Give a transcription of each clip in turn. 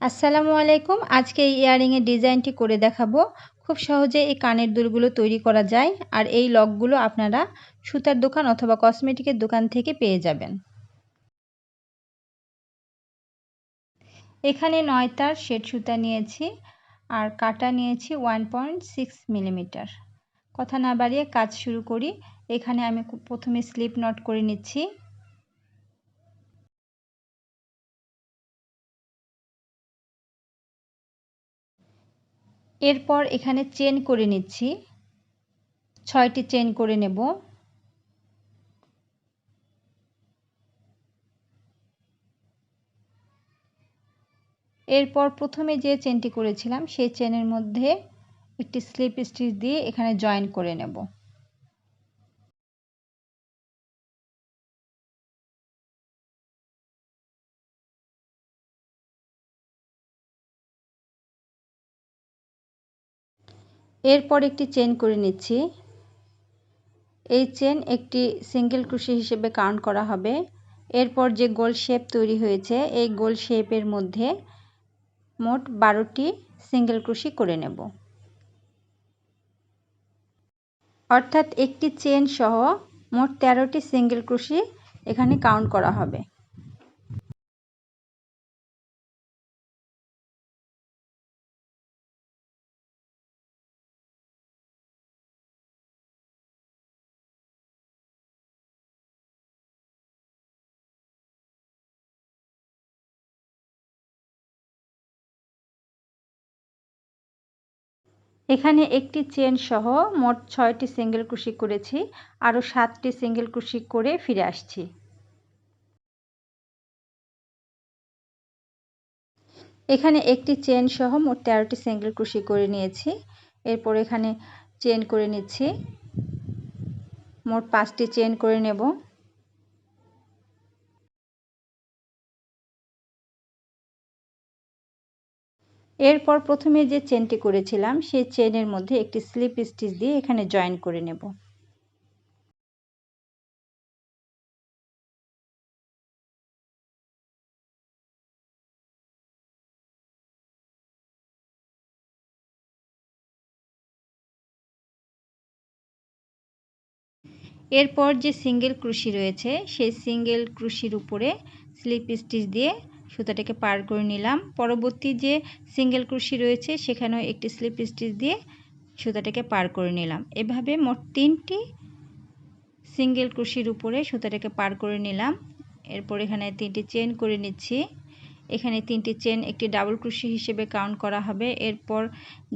আসসালামু আলাইকুম। আজকে এই ইয়াররিংয়ের ডিজাইনটি করে দেখাবো। খুব সহজে এই কানের দুলগুলো তৈরি করা যায় আর এই লকগুলো আপনারা সুতার দোকান অথবা কসমেটিকের দোকান থেকে পেয়ে যাবেন। এখানে নয় তার শেড সুতা নিয়েছি আর কাটা নিয়েছি ওয়ান পয়েন্ট সিক্স মিলিমিটার। কথা না বাড়িয়ে কাজ শুরু করি। এখানে আমি প্রথমে স্লিপ নট করে নিচ্ছি। এরপর এখানে চেন করে নিচ্ছি। ছয়টি চেন করে নেব। এরপর প্রথমে যে চেনটি করেছিলাম, সেই চেনের মধ্যে একটি স্লিপ স্টিচ দিয়ে এখানে জয়েন করে নেব। এরপর একটি চেন করে নিচ্ছি। এই চেন একটি সিঙ্গেল ক্রুশি হিসেবে কাউন্ট করা হবে। এরপর যে গোল শেপ তৈরি হয়েছে, এই গোল শেপের মধ্যে মোট বারোটি সিঙ্গেল ক্রুশি করে নেব। অর্থাৎ একটি চেন সহ মোট তেরোটি সিঙ্গেল ক্রুশি এখানে কাউন্ট করা হবে। এখানে একটি চেন সহ মোট ছয়টি সিঙ্গেল ক্রুশি করেছি, আরও সাতটি সিঙ্গেল ক্রুশি করে ফিরে আসছি। এখানে একটি চেন সহ মোট তেরোটি সিঙ্গেল ক্রুশি করে নিয়েছি, এরপর এখানে চেন করে নিচ্ছি। মোট পাঁচটি চেন করে নেব। এরপর প্রথমে যে চেনটি করেছিলাম, সেই চেনের মধ্যে একটি স্লিপ স্টিচ দিয়ে এখানে জয়েন করে নেব। এরপর যে সিঙ্গেল ক্রুশি রয়েছে, সেই সিঙ্গেল ক্রুশির উপরে স্লিপ স্টিচ দিয়ে সুতাটাকে পার করে নিলাম। পরবর্তী যে সিঙ্গেল ক্রুশি রয়েছে, সেখানেও একটি স্লিপ স্টিচ দিয়ে সুতাটাকে পার করে নিলাম। এভাবে মোট তিনটি সিঙ্গেল ক্রুশির উপরে সুতাটাকে পার করে নিলাম। এরপর এখানে তিনটি চেন করে নিচ্ছি। এখানে তিনটি চেন একটি ডাবল ক্রুশি হিসেবে কাউন্ট করা হবে। এরপর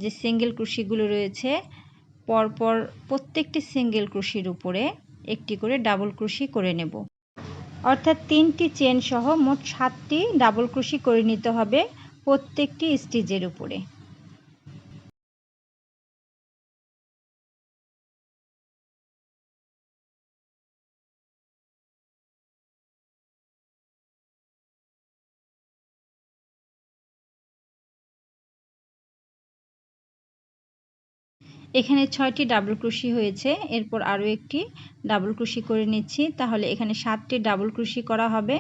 যে সিঙ্গেল ক্রুশিগুলো রয়েছে, পরপর প্রত্যেকটি সিঙ্গেল ক্রুশির উপরে একটি করে ডাবল ক্রুশি করে নেব। অর্থাৎ তিনটি চেন সহ মোট সাতটি ডাবল ক্রুশি করে নিতে হবে প্রত্যেকটি স্টিচের উপরে। এখানে ছয়টি ডাবল ক্রুশি হয়েছে, এরপর আরও একটি ডাবল ক্রুশি করে নিচ্ছি, তাহলে এখানে সাতটি ডাবল ক্রুশি করা হবে।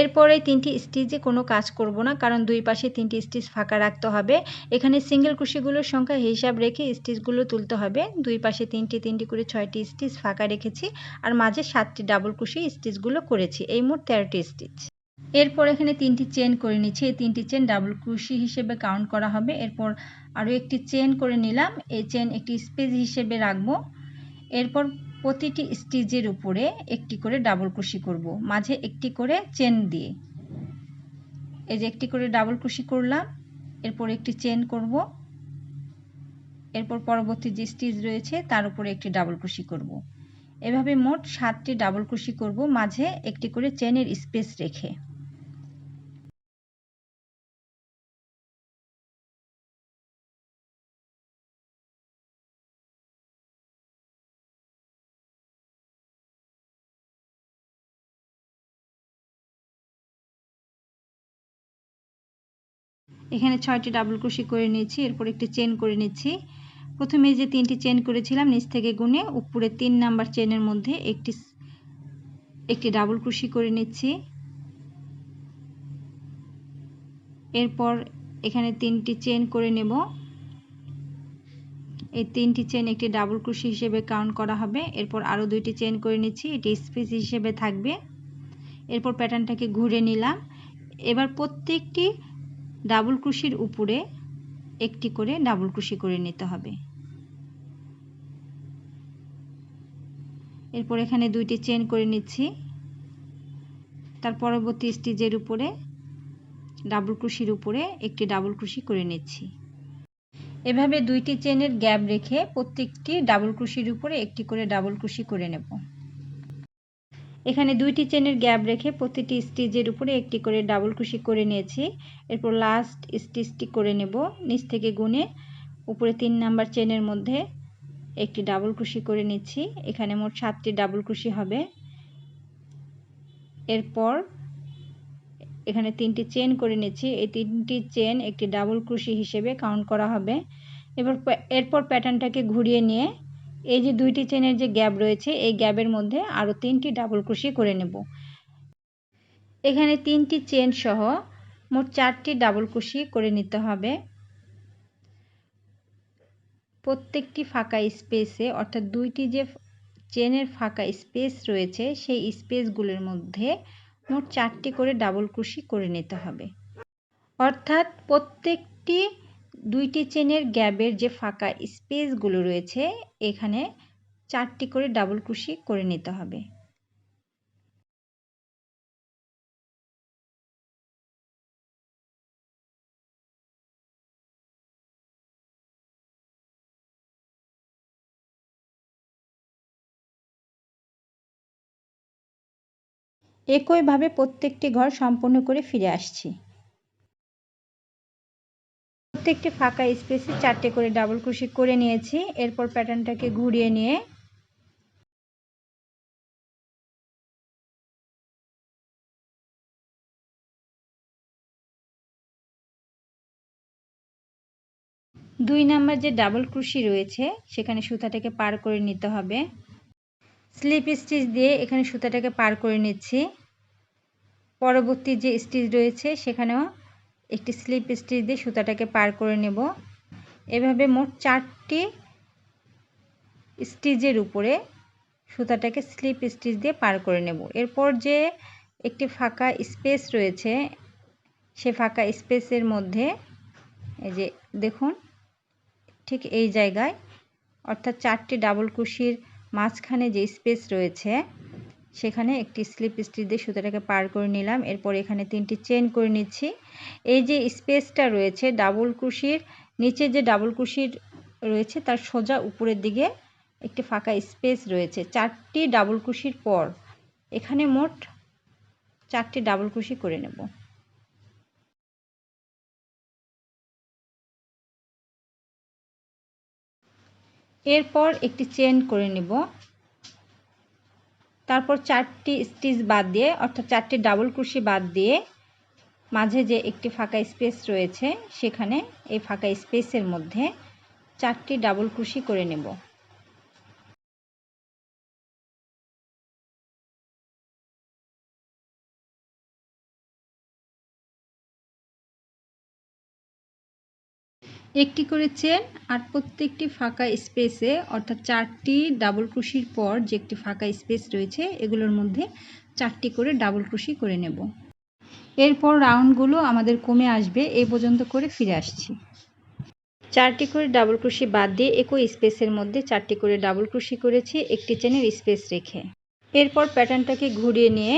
এরপরে তিনটি স্টিচে কোনো কাজ করব না, কারণ দুই পাশে তিনটি স্টিচ ফাঁকা রাখতে হবে। এখানে সিঙ্গেল ক্রুশিগুলোর সংখ্যা হিসাব রেখে স্টিচগুলো তুলতে হবে। দুই পাশে তিনটি তিনটি করে ছয়টি স্টিচ ফাঁকা রেখেছি, আর মাঝে সাতটি ডাবল ক্রুশি স্টিচগুলো করেছি। এই মোট তেরোটি স্টিচ এরপর এখানে তিনটি চেন করে নিচ্ছি। এই তিনটি চেন ডাবল ক্রুশি হিসেবে কাউন্ট করা হবে। এরপর আরও একটি চেন করে নিলাম। এই চেন একটি স্পেস হিসেবে রাখব। এরপর প্রতিটি স্টিচের উপরে একটি করে ডাবল ক্রুশি করব। মাঝে একটি করে চেন দিয়ে। এই যে একটি করে ডাবল ক্রুশি করলাম। এরপর একটি চেন করব। এরপর পরবর্তী যে স্টিচ রয়েছে, তার উপরে একটি ডাবল ক্রুশি করব। এভাবে মোট সাতটি ডাবল ক্রুশি করব। মাঝে একটি করে চেনের স্পেস রেখে। এখানে ছয়টি ডাবল ক্রোশি করে নিয়েছি, এরপর একটি চেন করে নিচ্ছি। প্রথমে যে তিনটি চেন করেছিলাম, নিচ থেকে গুনে উপরে তিন নাম্বার চেনের মধ্যে একটি একটি ডাবল ক্রোশি করে নিচ্ছি। এরপর এখানে তিনটি চেন করে নেব। এই তিনটি চেন একটি ডাবল ক্রুশি হিসেবে কাউন্ট করা হবে। এরপর আরও দুইটি চেন করে নিচ্ছি, এটি স্পেস হিসেবে থাকবে। এরপর প্যাটার্নটাকে ঘুরে নিলাম। এবার প্রত্যেকটি ডাবল ক্রুশির উপরে একটি করে ডাবল ক্রুশি করে নিতে হবে। এরপর এখানে দুইটি চেন করে নিচ্ছি। তার পরবর্তী স্টিচের উপরে ডাবল ক্রুশির উপরে একটি ডাবল ক্রুশি করে নিচ্ছি। এভাবে দুইটি চেনের গ্যাপ রেখে প্রত্যেকটি ডাবল ক্রুশির উপরে একটি করে ডাবল ক্রুশি করে নেব। এখানে দুইটি চেনের গ্যাপ রেখে প্রতিটি স্টিচের উপরে একটি করে ডাবল কুশি করে নিয়েছি। এরপর লাস্ট স্টিচটি করে নেব। নিচ থেকে গুনে উপরে তিন নাম্বার চেনের মধ্যে একটি ডাবল কুশি করে নিচ্ছি। এখানে মোট সাতটি ডাবল কুশি হবে। এরপর এখানে তিনটি চেন করে নিচ্ছি। এই তিনটি চেন একটি ডাবল ক্রুশি হিসেবে কাউন্ট করা হবে। এবার এরপর প্যাটার্নটাকে ঘুরিয়ে নিয়ে এই যে দুইটি চেনের যে গ্যাপ রয়েছে, এই গ্যাপের মধ্যে আরও তিনটি ডাবল ক্রুশি করে নেব। এখানে তিনটি চেন সহ মোট চারটি ডাবল ক্রুশি করে নিতে হবে। প্রত্যেকটি ফাঁকা স্পেসে অর্থাৎ দুইটি যে চেনের ফাঁকা স্পেস রয়েছে, সেই স্পেসগুলোর মধ্যে মোট চারটি করে ডাবল ক্রুশি করে নিতে হবে। অর্থাৎ প্রত্যেকটি দুইটি চেনের গ্যাপের যে ফাঁকা স্পেসগুলো রয়েছে, এখানে চারটি করে ডাবল ক্রুশি করে নিতে হবে। একইভাবে প্রত্যেকটি ঘর সম্পূর্ণ করে ফিরে আসছি। প্রত্যেকটি ফাঁকা স্পেসে চারটে করে ডাবল ক্রোশি করে নিয়েছি। এরপর প্যাটার্নটাকে ঘুরিয়ে নিয়ে দুই নাম্বার যে ডাবল ক্রুশি রয়েছে, সেখানে সুতাটাকে পার করে নিতে হবে। স্লিপ স্টিচ দিয়ে এখানে সুতাটাকে পার করে নিচ্ছি। পরবর্তী যে স্টিচ রয়েছে, সেখানেও একটি স্লিপ স্টিচ দিয়ে সুতাটাকে পার করে নেব। এভাবে মোট চারটি স্টিচের উপরে সুতাটাকে স্লিপ স্টিচ দিয়ে পার করে নেব। এরপর যে একটি ফাঁকা স্পেস রয়েছে, সে ফাঁকা স্পেসের মধ্যে এই যে দেখুন, ঠিক এই জায়গায়, অর্থাৎ চারটি ডাবল কুশির মাঝখানে যে স্পেস রয়েছে সেখানে একটি স্লিপ স্টিচ দিয়ে সুতাটাকে পার করে নিলাম। এরপর এখানে তিনটি চেন করে নিচ্ছি। এই যে স্পেসটা রয়েছে ডাবল কুশির, নিচে যে ডাবল কুশির রয়েছে তার সোজা উপরের দিকে একটি ফাঁকা স্পেস রয়েছে। চারটি ডাবল কুশির পর এখানে মোট চারটি ডাবল কুশি করে নেব। এরপর একটি চেন করে নেব। তারপর চারটি স্টিচ বাদ দিয়ে, অর্থাৎ চারটি ডাবল ক্রুশি বাদ দিয়ে মাঝে যে একটি ফাঁকা স্পেস রয়েছে, সেখানে এই ফাঁকা স্পেসের মধ্যে চারটি ডাবল ক্রুশি করে নেব। একটি করে চেন আর প্রত্যেকটি ফাঁকা স্পেসে অর্থাৎ চারটি ডাবল ক্রুশির পর যে একটি ফাঁকা স্পেস রয়েছে, এগুলোর মধ্যে চারটি করে ডাবল ক্রুশি করে নেব। এরপর রাউন্ডগুলো আমাদের কমে আসবে এই পর্যন্ত করে ফিরে আসছি। চারটি করে ডাবল ক্রুশি বাদ দিয়ে একই স্পেসের মধ্যে চারটি করে ডাবল ক্রুশি করেছি, একটি চেনের স্পেস রেখে। এরপর প্যাটার্নটাকে ঘুরিয়ে নিয়ে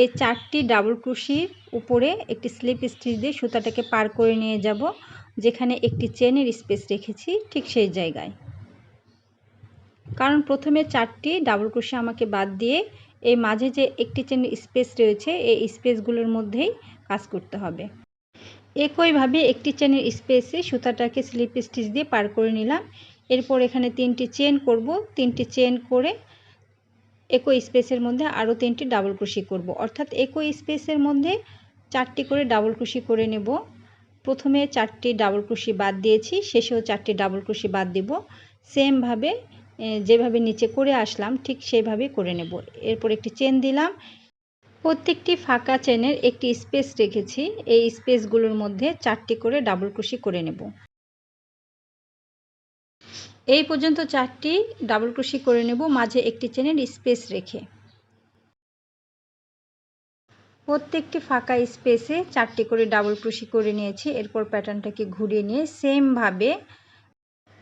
এই চারটি ডাবল ক্রুশির উপরে একটি স্লিপ স্টিচ দিয়ে সুতাটাকে পার করে নিয়ে যাব। যেখানে একটি চেনের স্পেস রেখেছি ঠিক সেই জায়গায়। কারণ প্রথমে চারটি ডাবল ক্রোশে আমাকে বাদ দিয়ে এই মাঝে যে একটি চেনের স্পেস রয়েছে, এই স্পেসগুলোর মধ্যেই কাজ করতে হবে। একইভাবে একটি চেনের স্পেসে সুতাটাকে স্লিপ স্টিচ দিয়ে পার করে নিলাম। এরপর এখানে তিনটি চেন করব। তিনটি চেন করে একই স্পেসের মধ্যে আরও তিনটি ডাবল ক্রোশি করব। অর্থাৎ একই স্পেসের মধ্যে চারটি করে ডাবল ক্রোশি করে নেব। প্রথমে চারটি ডাবল ক্রুশি বাদ দিয়েছি, শেষেও চারটি ডাবল ক্রুশি বাদ দেব। সেমভাবে যেভাবে নিচে করে আসলাম, ঠিক সেইভাবেই করে নেব। এরপর একটি চেন দিলাম। প্রত্যেকটি ফাঁকা চেনের একটি স্পেস রেখেছি। এই স্পেসগুলোর মধ্যে চারটি করে ডাবল ক্রোশি করে নেব। এই পর্যন্ত চারটি ডাবল ক্রোশি করে নেব। মাঝে একটি চেনের স্পেস রেখে। প্রত্যেকটি ফাঁকা স্পেসে চারটি করে ডাবল ক্রোশি করে নিয়েছি, এরপর প্যাটার্নটাকে ঘুরিয়ে নিয়ে সেমভাবে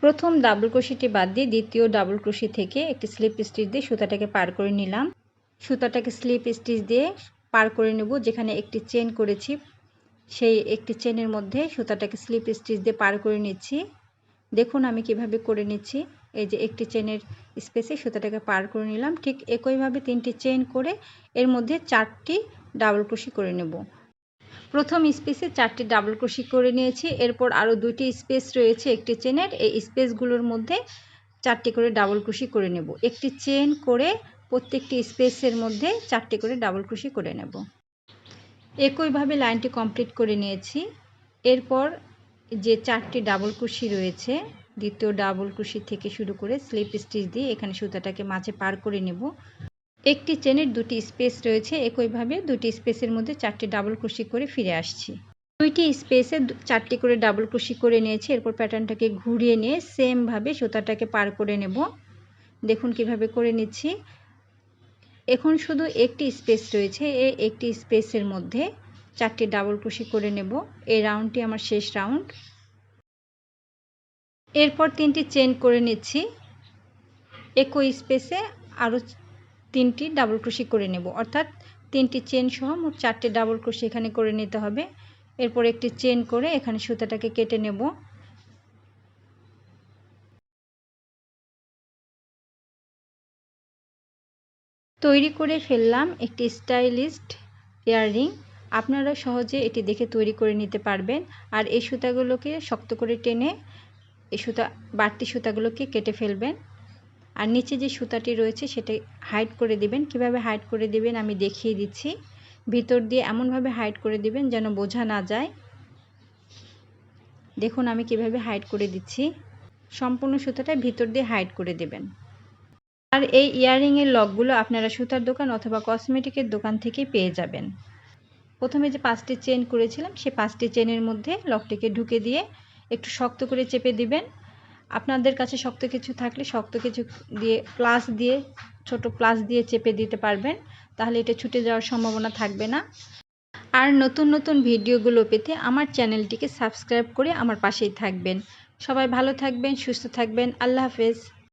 প্রথম ডাবল ক্রোশিটি বাদ দিয়ে দ্বিতীয় ডাবল ক্রোশি থেকে একটি স্লিপ স্টিচ দিয়ে সুতাটাকে পার করে নিলাম। সুতাটাকে স্লিপ স্টিচ দিয়ে পার করে নেব, যেখানে একটি চেন করেছি, সেই একটি চেনের মধ্যে সুতাটাকে স্লিপ স্টিচ দিয়ে পার করে নিচ্ছি। দেখুন আমি কীভাবে করে নিচ্ছি, এই যে একটি চেনের স্পেসে সুতাটাকে পার করে নিলাম। ঠিক একইভাবে তিনটি চেন করে এর মধ্যে চারটি ডাবল ক্রোশি করে নেব। প্রথম স্পেসে চারটি ডাবল ক্রোশি করে নিয়েছি। এরপর আরও দুটি স্পেস রয়েছে একটি চেনের। এই স্পেসগুলোর মধ্যে চারটি করে ডাবল ক্রোশি করে নেব। একটি চেন করে প্রত্যেকটি স্পেসের মধ্যে চারটি করে ডাবল ক্রোশি করে নেব। একইভাবে লাইনটি কমপ্লিট করে নিয়েছি। এরপর যে চারটি ডাবল ক্রোশি রয়েছে, দ্বিতীয় ডাবল ক্রোশি থেকে শুরু করে স্লিপ স্টিচ দিয়ে এখানে সুতাটাকে মাঝে পার করে নেব। একটি চেনের দুটি স্পেস রয়েছে, একইভাবে দুটি স্পেসের মধ্যে চারটি ডাবল ক্রোশি করে ফিরে আসছি। দুইটি স্পেসে চারটি করে ডাবল ক্রোশি করে নিয়েছি, এরপর প্যাটার্নটাকে ঘুরিয়ে নিয়ে সেমভাবে সুতাটাকে পার করে নেব। দেখুন কীভাবে করে নিচ্ছি। এখন শুধু একটি স্পেস রয়েছে এই একটি স্পেসের মধ্যে চারটি ডাবল ক্রোশি করে নেব। এই রাউন্ডটি আমার শেষ রাউন্ড। এরপর তিনটি চেন করে নিচ্ছি। একই স্পেসে আরও তিনটি ডাবল ক্রোশি করে নেব। অর্থাৎ তিনটি চেন সহ মোট চারটে ডাবল ক্রোশি এখানে করে নিতে হবে। এরপর একটি চেন করে এখানে সুতাটাকে কেটে নেব। তৈরি করে ফেললাম একটি স্টাইলিস্ট ইয়াররিং আপনারা সহজে এটি দেখে তৈরি করে নিতে পারবেন। আর এই সুতাগুলোকে শক্ত করে টেনে, এই সুতা, বাড়তি সুতাগুলোকে কেটে ফেলবেন। আর নিচে যে সুতাটি রয়েছে সেটা হাইড করে দিবেন। কীভাবে হাইড করে দিবেন আমি দেখিয়ে দিচ্ছি। ভিতর দিয়ে এমনভাবে হাইড করে দিবেন যেন বোঝা না যায়। দেখুন আমি কীভাবে হাইড করে দিচ্ছি। সম্পূর্ণ সুতাটা ভিতর দিয়ে হাইড করে দেবেন। আর এই ইয়াররিংয়ের লকগুলো আপনারা সুতার দোকান অথবা কসমেটিকের দোকান থেকে পেয়ে যাবেন। প্রথমে যে পাঁচটি চেন করেছিলাম, সে পাঁচটি চেনের মধ্যে লকটিকে ঢুকে দিয়ে একটু শক্ত করে চেপে দিবেন। আপনাদের কাছে শক্ত কিছু থাকলে শক্ত কিছু দিয়ে প্লাস দিয়ে, ছোট প্লাস দিয়ে চেপে দিতে পারবেন, তাহলে এটা ছুটে যাওয়ার সম্ভাবনা থাকবে না। আর নতুন নতুন ভিডিওগুলো পেতে আমার চ্যানেলটিকে সাবস্ক্রাইব করে আমার পাশেই থাকবেন। সবাই ভালো থাকবেন, সুস্থ থাকবেন, আল্লাহ হাফেজ।